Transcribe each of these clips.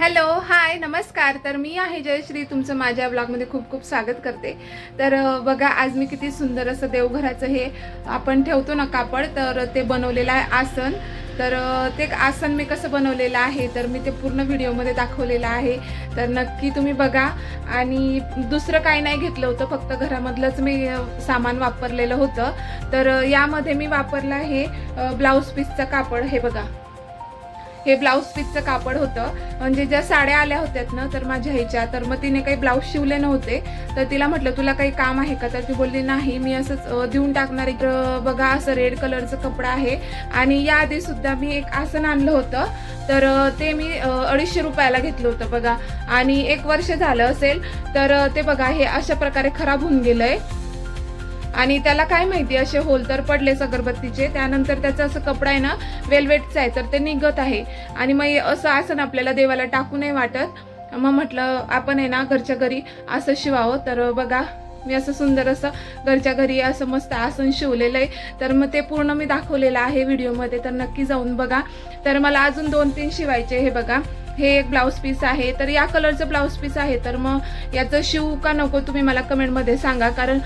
Hello hi नमस्कार. तर मी आहे जयश्री. तुमचं माझ्या ब्लॉगमध्ये खूप खूप स्वागत करते. तर बघा आज मी किती सुंदर असं देवघराचं हे आपण ठेवतो ना कापड तर ते बनवलेलं आहे आसन. तर ते आसन मी कसं बनवलेलं आहे तर मी ते पूर्ण व्हिडिओमध्ये दाखवलेलं आहे. तर नक्की तुम्ही बघा. आणि दुसरं काही नाही घेतलं होतं फक्त घरामधलंच मी सामान वापरलेलं होतं. तर यामध्ये मी वापरलं आहे ब्लाऊज पीसचं कापड. हे बघा. हे ब्लाऊज पीसचं कापड होतं. म्हणजे ज्या साड्या आल्या होत्यात ना तर माझ्या ह्याच्या तर मग तिने काही ब्लाऊज शिवले नव्हते. तर तिला म्हटलं तुला काही काम आहे का? तर ती बोलली नाही मी असंच देऊन टाकणार एक बघा असं रेड कलरचं कपडा आहे. आणि याआधी सुद्धा मी एक आसन आणलं होतं. तर ते मी अडीचशे रुपयाला घेतलं होतं बघा. आणि एक वर्ष झालं असेल तर ते बघा हे अशा प्रकारे खराब होऊन गेलं आहे आणि त्याला काय माहिती असे होल तर पडलेच अगरबत्तीचे त्यानंतर त्याचा असं कपडा आहे ना वेलवेटचा आहे तर ते निघत आहे. आणि मग असं आसन आपल्याला देवाला टाकू नाही वाटत. मग म्हटलं आपण आहे ना घरच्या घरी असं शिवावं. तर बघा मी असं सुंदर असं घरच्या घरी असं मस्त आसन शिवलेलं आहे. तर मग ते पूर्ण मी दाखवलेलं आहे व्हिडिओमध्ये तर नक्की जाऊन बघा. तर मला अजून दोन तीन शिवायचे हे बघा. हे एक ब्लाऊज पीस आहे. तर या कलरचं ब्लाऊज पीस आहे. तर मग याचं शिवू का नको तुम्ही मला कमेंटमध्ये सांगा. कारण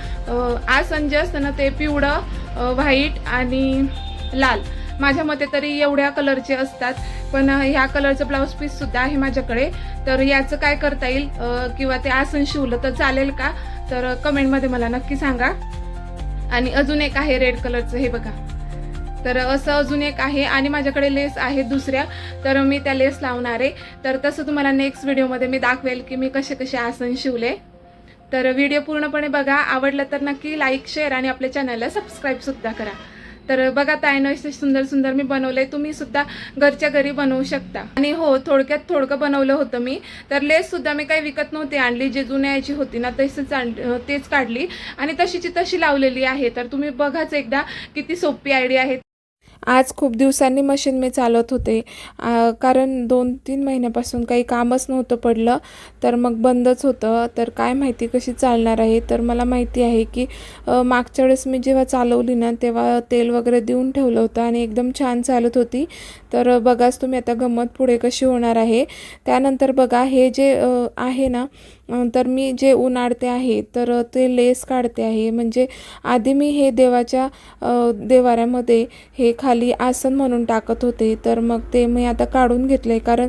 आसन जे असतं ना ते पिवळं व्हाईट आणि लाल. माझ्या मते तरी एवढ्या कलरचे असतात. पण ह्या कलरचं ब्लाऊज पीससुद्धा आहे माझ्याकडे. तर याचं काय करता येईल? किंवा ते आसन शिवलं तर चालेल का? तर कमेंटमध्ये मला नक्की सांगा. आणि अजून एक आहे रेड कलरचं हे बघा. तर असं अजून एक आहे आणि माझ्याकडे लेस आहे दुसऱ्या. तर मी त्या लेस लावणार आहे. तर तसं तुम्हाला नेक्स्ट व्हिडिओमध्ये मी दाखवेल की मी कसे कसे आसन शिवले. तर व्हिडिओ पूर्णपणे बघा. आवडलं तर नक्की लाईक शेअर आणि आपल्या चॅनलला सबस्क्राईबसुद्धा करा. तर बघा ताईनं असे सुंदर सुंदर मी बनवले तुम्ही सुद्धा घरच्या घरी बनवू शकता. आणि हो थोडक्यात थोडकं बनवलं होतं मी. तर लेस सुद्धा मी काही विकत नव्हती आणली. जे याची होती ना तशीच आण- तेच काढली. आणि तशीची तशी लावलेली आहे. तर तुम्ही बघाच एकदा किती सोपी आयडिया आहे. आज खूप दिवसांनी मशीन मी चालवत होते. कारण दोन तीन महिन्यापासून काही कामच नव्हतं पडलं तर मग बंदच होतं. तर काय माहिती कशी चालणार आहे? तर मला माहिती आहे की मागच्या वेळेस मी जेव्हा चालवली ना तेव्हा तेल वगैरे देऊन ठेवलं होतं आणि एकदम छान चालत होती. तर बघाच तुम्ही आता गंमत पुढे कशी होणार आहे. त्यानंतर बघा हे जे आहे ना तर मी जे उन्हाळते आहे तर ते लेस काढते आहे. म्हणजे आधी मी हे देवाच्या देवाऱ्यामध्ये हे खाली आसन म्हणून टाकत होते. तर मग ते मी आता काढून घेतलं आहे कारण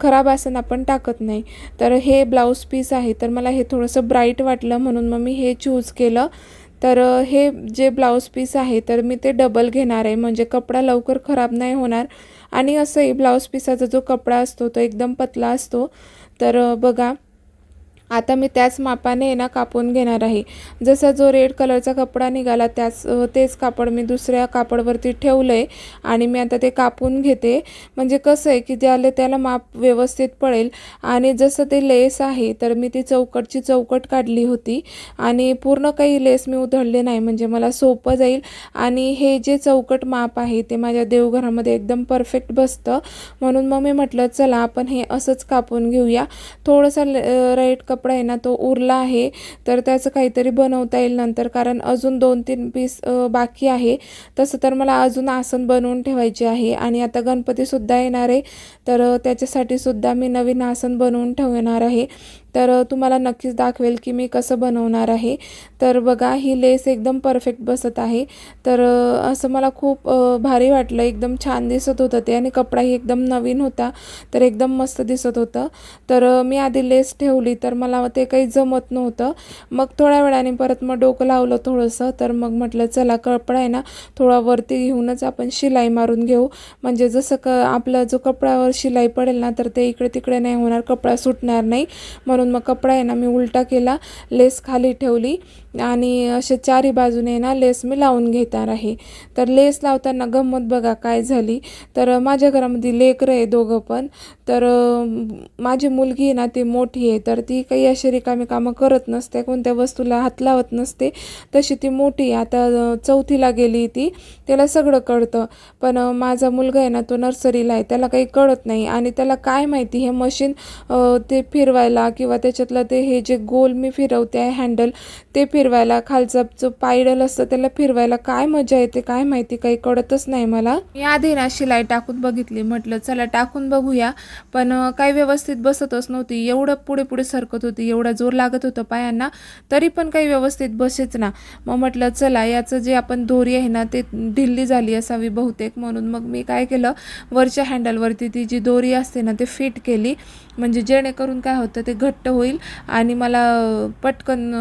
खराब आसन आपण टाकत नाही. तर हे ब्लाऊज पीस आहे. तर मला हे थोडंसं ब्राईट वाटलं म्हणून मग मी हे चूज केलं. तर हे जे ब्लाऊज पीस आहे तर मी ते डबल घेणार आहे. म्हणजे कपडा लवकर खराब नाही होणार. आणि असंही ब्लाऊज पीसाचा जो कपडा असतो तो एकदम पतला असतो. तर बघा. आता मी त्याच मापाने आहे ना कापून घेणार आहे. जसा जो रेड कलरचा कपडा निघाला त्याच तेच कापड मी दुसऱ्या कापडवरती ठेवलं आहे आणि मी आता ते कापून घेते. म्हणजे कसं आहे की ज्याला त्याला माप व्यवस्थित पडेल आणि जसं ते लेस आहे तर मी ती चौकटची चौकट काढली होती आणि पूर्ण काही लेस मी उधळले नाही. म्हणजे मला सोपं जाईल आणि हे जे चौकट माप आहे ते माझ्या देवघरामध्ये एकदम परफेक्ट बसतं. म्हणून मग मी म्हटलं चला आपण हे असंच कापून घेऊया. थोडंसं रेड कपडा आहे ना तो उरला आहे. तर त्याचं काहीतरी बनवता येईल नंतर. कारण अजून दोन तीन पीस बाकी आहे. तसं तर मला अजून आसन बनवून ठेवायचे आहे. आणि आता गणपतीसुद्धा येणार आहे. तर त्याच्यासाठी सुद्धा मी नवीन आसन बनवून ठेवणार आहे. तर तुम्हाला नक्कीच दाखवेल की मी कसं बनवणार आहे. तर बघा ही लेस एकदम परफेक्ट बसत आहे. तर असं मला खूप भारी वाटलं. एकदम छान दिसत होतं ते आणि कपडाही एकदम नवीन होता तर एकदम मस्त दिसत होतं. तर मी आधी लेस ठेवली तर मला ते काही जमत नव्हतं. मग थोड्या वेळाने परत मग डोकं लावलं थोडंसं तर मग म्हटलं चला कपडा आहे ना थोडा वरती घेऊनच आपण शिलाई मारून घेऊ. म्हणजे जसं क आपला जो कपड्यावर शिलाई पडेल ना तर ते इकडे तिकडे नाही होणार कपडा सुटणार नाही. म्हणून मग कपडा आहे ना मी उलटा केला लेस खाली ठेवली आणि असे चारी बाजूने ना लेस मी लावून घेणार आहे. तर लेस लावताना गंमत बघा काय झाली. तर माझ्या घरामध्ये लेकरं आहे दोघं पण. तर माझी मुलगी आहे ना ती मोठी आहे. तर ती काही अशी रिकामी कामं करत नसते कोणत्या वस्तूला हात लावत नसते. तशी ती मोठी आहे. आता चौथीला गेली ती त्याला सगळं कळतं. पण माझा मुलगा आहे ना तो नर्सरीला आहे. त्याला काही कळत नाही. आणि त्याला काय माहिती हे मशीन ते फिरवायला किंवा तेव्हा त्याच्यातलं ते हे जे गोल मी फिरवते आहे हँडल ते फिरवायला खालचा जो पायडल असतं त्याला फिरवायला काय मजा येते काय माहिती काही कळतच नाही मला. मी आधी ना शिलाई टाकून बघितली म्हटलं चला टाकून बघूया. पण काही व्यवस्थित बसतच नव्हती. एवढं पुढे पुढे सरकत होती एवढा जोर लागत होतं पायांना तरी पण काही व्यवस्थित बसेच ना. मग म्हटलं चला याचं जे आपण दोरी आहे ना ते ढिल्ली झाली असावी बहुतेक. म्हणून मग मी काय केलं वरच्या हँडलवरती ती जी दोरी असते ना ते फिट केली. म्हणजे जेणेकरून काय होतं ते घट घट्ट होईल आणि मला पटकन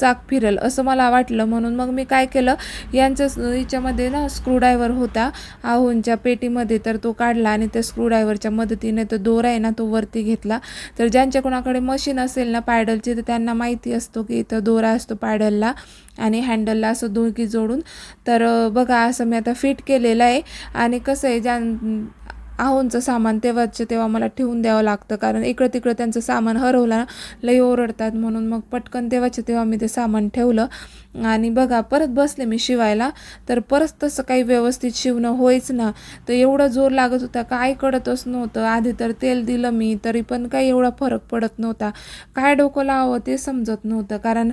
चाक फिरेल असं मला वाटलं. म्हणून मग मी काय केलं यांच्या हिच्यामध्ये ना स्क्रूड्रायव्हर होता आहोंच्या पेटीमध्ये तर तो काढला आणि त्या स्क्रूड्रायव्हरच्या मदतीने तो दोरा आहे ना तो वरती घेतला. तर ज्यांच्या कोणाकडे मशीन असेल ना पॅडलची तर त्यांना माहिती असतो की इथं दोरा असतो पॅडलला आणि हँडलला असं दोघी जोडून. तर बघा असं मी आता फिट केलेलं आहे. आणि कसं आहे ज्या आहोंचं सामान तेव्हाचे तेव्हा मला ठेवून द्यावं लागतं कारण इकडं तिकडं त्यांचं सामान हरवलं ना, लई ओरडतात म्हणून. मग पटकन तेव्हाच्या तेव्हा मी ते सामान ठेवलं. आणि बघा परत बसले मी शिवायला तर परत तसं काही व्यवस्थित शिवणं होईच ना. तर एवढा जोर लागत होता काय कळतच नव्हतं. आधी तर तेल दिलं मी तरी पण काही एवढा फरक पडत नव्हता. काय डोकं लावावं ते समजत नव्हतं. कारण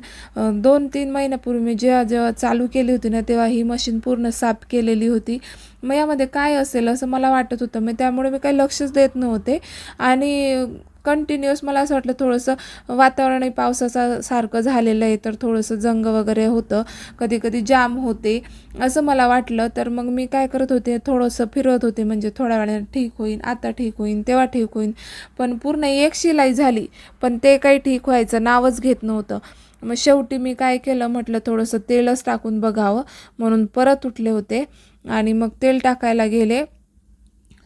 दोन तीन महिन्यापूर्वी मी जेव्हा जेव्हा चालू केली होती ना तेव्हा ही मशीन पूर्ण साफ केलेली होती. मग यामध्ये काय असेल असं मला वाटत होतं. मी त्यामुळे मी काही लक्षच देत नव्हते. आणि कंटिन्युअस मला असं वाटलं थोडंसं वातावरणही पावसाचा सारखं झालेलं आहे तर थोडंसं जंग वगैरे होतं कधी कधी जाम होते असं मला वाटलं. तर मग मी काय करत होते थोडंसं फिरवत होते म्हणजे थोड्या वेळाने ठीक होईन आता ठीक होईन तेव्हा ठीक होईन. पण पूर्ण एक शिलाई झाली पण ते काही ठीक व्हायचं नावच घेत नव्हतं. मग शेवटी मी काय केलं म्हटलं थोडंसं तेलच टाकून बघावं म्हणून परत उठले होते. आणि मग तेल टाकायला गेले.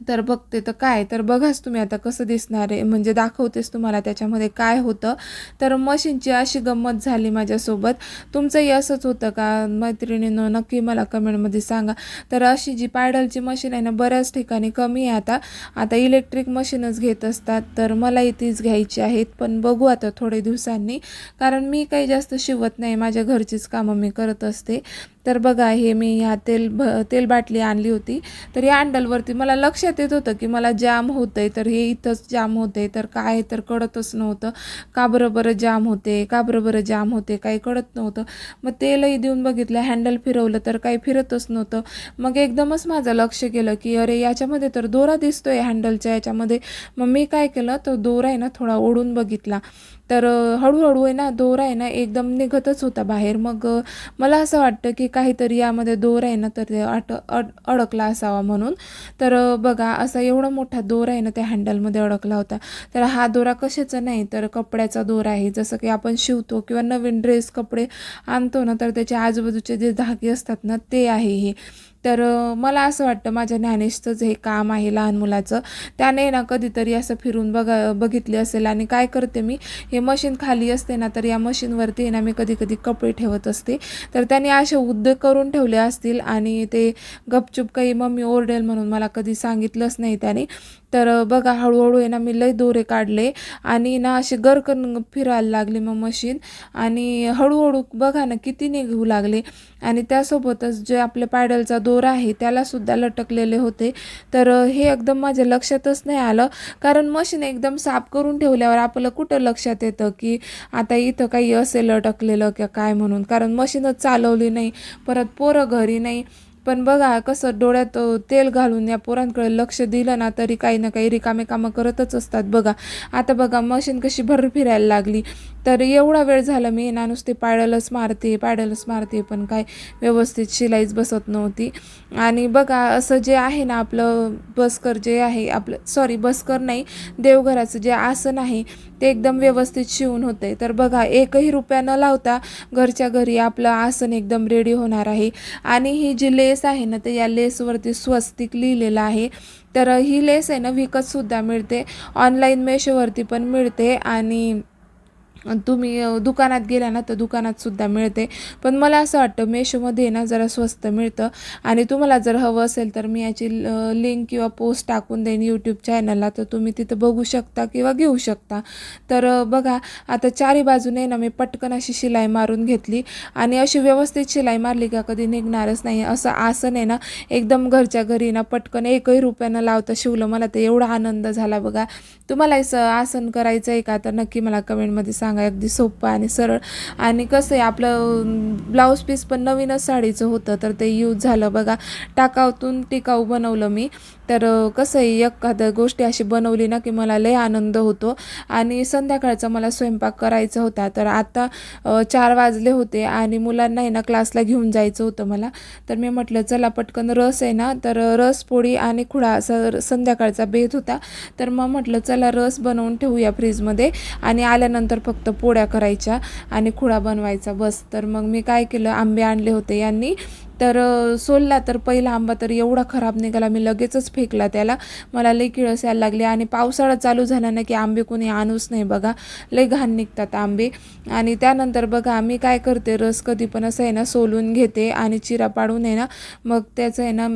तर बघते तर काय? तर बघाच तुम्ही आता कसं दिसणार आहे. म्हणजे दाखवतेच तुम्हाला त्याच्यामध्ये काय होतं. तर मशीनची अशी गंमत झाली माझ्यासोबत. तुमचंही असंच होतं का? मैत्रिणीनं नक्की मला कमेंटमध्ये सांगा. तर अशी जी पायडलची मशीन आहे ना बऱ्याच ठिकाणी कमी आहे आता. आता इलेक्ट्रिक मशीनच घेत असतात. तर मलाही तीच घ्यायची आहेत. पण बघू आता थोडे दिवसांनी. कारण मी काही जास्त शिवत नाही. माझ्या घरचीच कामं मी करत असते. तर बघा हे मी ह्या तेल भ तेल बाटली आणली होती. तर या हँडलवरती मला लक्षात येत होतं की मला जाम होतं आहे तर हे इथंच जाम होतं आहे तर काय तर कळतच नव्हतं. का बरं बरं जाम होते का बरं बरं जाम होते काही कळत नव्हतं. मग तेलही देऊन बघितलं हँडल फिरवलं तर काही फिरतच नव्हतं. मग एकदमच माझं लक्ष गेलं की अरे याच्यामध्ये तर दोरा दिसतो आहे हँडलच्या याच्यामध्ये. मग मी काय केलं तो दोरा आहे ना थोडा ओढून बघितला. तर हळूहळू आहे ना दोरा आहे ना एकदम निघतच होता बाहेर. मग मला असं वाटतं की काहीतरी यामध्ये दोर आहे ना तर ते अट अड अडकला असावा म्हणून. तर बघा असा एवढा मोठा दोर आहे ना त्या हँडलमध्ये अडकला होता. तर हा दोरा कशाचा नाही तर कपड्याचा दोर आहे. जसं की आपण शिवतो किंवा नवीन ड्रेस कपडे आणतो ना तर त्याच्या आजूबाजूचे जे धागे असतात ना ते आहे हे. तर मला असं वाटतं माझ्या ज्ञानेशचं हे काम आहे लहान मुलाचं त्याने ना कधीतरी असं फिरून बघा बघितले असेल आणि काय करते मी? हे मशीन खाली असते ना तर या मशीनवरती ना मी कधी कधी कपडे ठेवत असते. तर त्याने असे उद्योग करून ठेवले असतील आणि ते गपचूप काही मम्मी ओरडेल म्हणून मला कधी सांगितलंच नाही त्याने. तर बघा हळूहळू आहे ना मी लय दोरे काढले आणि ना असे गरकन फिरायला लागले मग मशीन आणि हळूहळू बघा ना किती निघू लागले. आणि त्यासोबतच जे आपल्या पॅडलचा दोरा आहे त्यालासुद्धा लटकलेले होते. तर हे एकदम माझ्या लक्षातच नाही आलं. कारण मशीन एकदम साफ करून ठेवल्यावर आपलं कुठं लक्षात येतं की आता इथं काही असेल लटकलेलं का काय म्हणून. कारण मशीनच चालवली नाही परत पोरं घरी नाही. पण बघा कसं डोळ्यात तेल घालून या पोरांकडे लक्ष दिलं ना तरी काही ना काही रिकामे कामं करतच असतात बघा. आता बघा मशीन कशी भर फिरायला लागली. तर एवढा वेळ झाला मी ना नुसते पायडलच मारते पायडलच मारते पण काय व्यवस्थित शिलाईच बसत नव्हती. आणि बघा असं जे आहे ना आपलं बसकर जे आहे आपलं सॉरी बसकर नाही देवघराचं जे आसन आहे ते एकदम व्यवस्थित शिवून होते. तर बघा एकही रुपया न लावता घरच्या घरी आपलं आसन एकदम रेडी होणार आहे. आणि ही जी लेस आहे ना तर या लेसवरती स्वस्तिक लिहिलेलं आहे. तर ही लेस आहे ना विकतसुद्धा मिळते. ऑनलाईन मेशोवरती पण मिळते. आणि तुम्ही दुकानात गेला ना तर दुकानात सुद्धा मिळते. पण मला असं वाटतं मेशोमध्ये ना जरा स्वस्त मिळतं. आणि तुम्हाला जर हवं असेल तर मी याची लिंक किंवा पोस्ट टाकून देईन यूट्यूब चॅनलला तर तुम्ही तिथं बघू शकता किंवा घेऊ शकता. तर बघा आता चारी बाजूने ना मी पटकन अशी शिलाई मारून घेतली. आणि अशी व्यवस्थित शिलाई मारली का कधी निघणारच नाही. असं आसन आहे ना एकदम घरच्या घरी ना पटकन एकही रुपयानं लावता शिवलं. मला तर एवढा आनंद झाला बघा. तुम्हाला असं आसन करायचं आहे का? तर नक्की मला कमेंटमध्ये सांगा. अगदी सोपं आणि सरळ. आणि कसं आहे आपलं ब्लाऊज पीस पण नवीनच साडीचं होतं तर ते यूज झालं. बघा टाकाऊतून टिकाऊ बनवलं मी. तर कसं आहे एखाद्या गोष्टी अशी बनवली ना की मला लय आनंद होतो. आणि संध्याकाळचा मला स्वयंपाक करायचा होता. तर आता चार वाजले होते आणि मुलांना आहे ना क्लासला घेऊन जायचं होतं मला. तर मी म्हटलं चला पटकन रस आहे ना. तर रस पोळी आणि खुडा असा र- संध्याकाळचा बेत होता. तर मग म्हटलं चला रस बनवून ठेवूया फ्रीजमध्ये. आणि आल्यानंतर फक्त फक्त पोळ्या करायच्या आणि खुळा बनवायचा. बस. तर मग मी काय केलं? आंबे आणले होते यांनी. तर सोलला तर पहिला आंबा तर एवढा खराब निघाला. मी लगेचच फेकला त्याला. मला लई किळस यायला लागली आणि पावसाळा चालू झाला ना की आंबे कोणी आणूच नाही बघा. लई घाण निघतात आंबे. आणि त्यानंतर बघा आम्ही काय करते रस कधी पण असं आहे ना सोलून घेते आणि चिरा पाडून आहे ना मग त्याचं आहे ना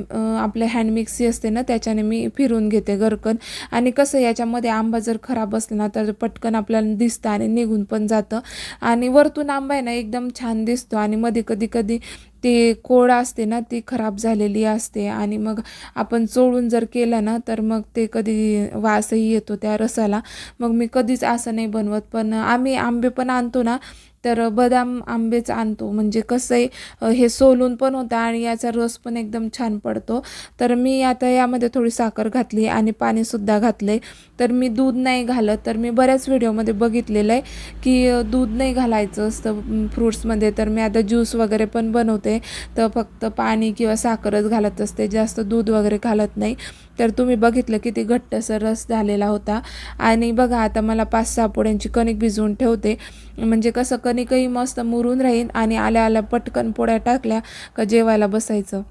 आपलं हँड मिक्सी असते ना त्याच्याने मी फिरून घेते गरकन आणि कसं याच्यामध्ये आंबा जर खराब असला ना तर पटकन आपल्याला दिसतं आणि निघून पण जातं. आणि वरतून आंबा आहे ना एकदम छान दिसतो. आणि मध्ये कधी कधी ते कोड असते ना ती खराब झालेली असते. आणि मग आपण चोळून जर केलं ना तर मग ते कधी वासही येतो त्या रसाला. मग मी कधीच असं नाही बनवत. पण आम्ही आंबे पण आणतो ना तर बदाम आंबेच आणतो. म्हणजे कसं आहे हे सोलून पण होतं आणि याचा रस पण एकदम छान पडतो. तर मी आता यामध्ये थोडी साखर घातली आणि पाणीसुद्धा घातले तर मी दूध नाही घालत. तर मी बऱ्याच व्हिडिओमध्ये बघितलेलं आहे की दूध नाही घालायचं असतं फ्रूट्समध्ये. तर मी आता ज्यूस वगैरे पण बनवते. तर फक्त पाणी किंवा साखरच घालत असते. जास्त दूध वगैरे घालत नाही. तर तुम्ही बघितलं किती घट्टसर रस झालेला होता. आणि बघा आता मला पाच सहा पोळ्यांची कणिक भिजवून ठेवते. म्हणजे कसं कणिकही मस्त मुरून राहील आणि आल्या आल्या पटकन पोळ्या टाकल्या का जेवायला बसायचं.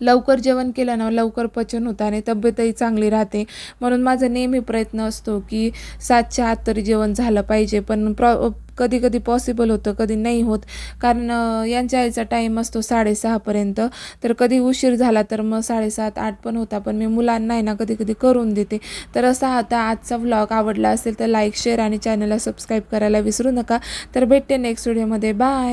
लवकर जेवण केलं ना लवकर पचन होतं आणि तब्येतही चांगली राहते. म्हणून माझा नेहमी प्रयत्न असतो की सातच्या आत तरी जेवण झालं पाहिजे. पण प्रॉ कधी कधी पॉसिबल होतं कधी नाही होत. कारण यांच्या आईचा टाईम असतो साडेसहापर्यंत तर कधी उशीर झाला तर मग साडेसात आठ पण होता. पण मी मुलांना आहे ना कधी कधी करून देते. तर असा आता आजचा व्लॉग आवडला असेल तर लाईक शेअर आणि चॅनलला सबस्क्राईब करायला विसरू नका. तर भेटते नेक्स्ट व्हिडिओमध्ये बाय